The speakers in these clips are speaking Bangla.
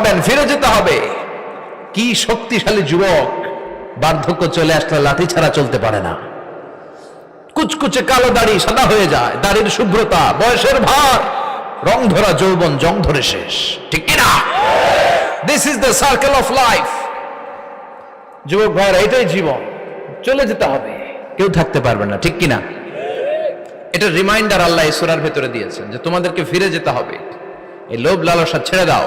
হবেন ফিরে যেতে হবে। কি শক্তিশালী যুবক বার্ধক্য চলে আসলে লাঠি ছাড়া চলতে পারে না। কুচকুচে কালো দাড়ি সাদা হয়ে যায়, দাড়ির শুভ্রতা, বয়সের ভার, রং ধরা যৌবন জং ধরে শেষ। ঠিক কিনা? This is the circle of life যুবক ভাইয়ের এটাই জীবন। চলে যেতে হবে। কেউ থাকতে পারবে না, ঠিক কিনা? এটা রিমাইন্ডার আল্লাহ ইসুরার ভেতরে দিয়েছেন যে তোমাদেরকে ফিরে যেতে হবে। এই লোভ লালসা ছেড়ে দাও।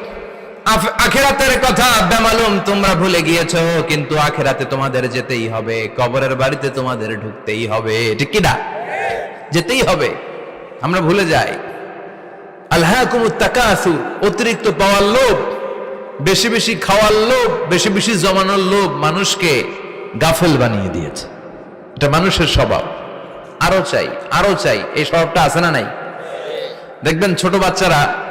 আখেরাতের কথা বেমালুম তোমরা ভুলে গিয়েছো, কিন্তু আখেরাতে তোমাদের যেতেই হবে, কবরের বাড়িতে তোমাদের ঢুকতেই হবে। ঠিক কি না? যেতেই হবে। আমরা ভুলে যাই। আল্লাহ তাকাসু, অতিরিক্ত পাওয়ার লোভ, বেশি বেশি খাওয়ার লোভ, বেশি বেশি জমানোর লোভ মানুষকে গাফেল বানিয়ে দিয়েছে। এটা মানুষের স্বভাব। আরও চাই আরও চাই, এই স্বভাবটা আছে না নাই? দেখবেন ছোট বাচ্চারা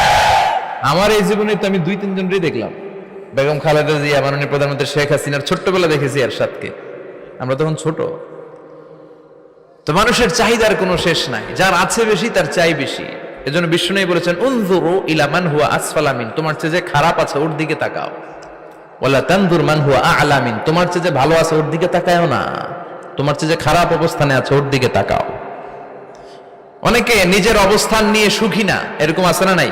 আমার এই জীবনে তো আমি দুই তিন জনরই দেখলাম। বেগম খালেদা জিয়া, মাননীয় প্রধানমন্ত্রী শেখ হাসিনার ছোট্টবেলা দেখেছি আর এরশাদকে। আমরা তখন ছোট। তো মানুষের চাহিদার কোনো শেষ নাই। যার আছে বেশি, তার চাই বেশি। এজন্য বিশ্ব বিষ্ণু বলেছেন, উনজুরু ইলা মান হুয়া আসফালামিন তোমার চেয়ে যে খারাপ আছে, ওর দিকে তাকাও। ওয়ালা তানজুর মান হুয়া আলামিন তোমার চেয়ে যে ভালো আছে, ওর দিকে তাকায়ও না। তোমার চেয়ে যে খারাপ অবস্থানে আছে, ওর দিকে তাকাও। অনেকে নিজের অবস্থান নিয়ে সুখী না, এরকম আছে না নাই?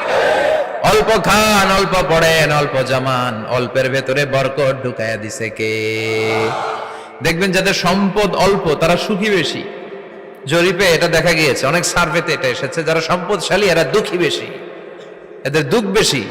অল্প খান, অল্প পড়েন, অল্প জামান, অল্পের ভেতরে বরকট ঢুকায়া দিছে কে? দেখবেন যাদের সম্পদ অল্প, তারা সুখী বেশি। জরিপে এটা দেখা গিয়েছে, অনেক সার্ভেতে এটা এসেছে, যারা সম্পদশালী, এরা দুঃখী বেশি। এদের দুঃখ বেশি।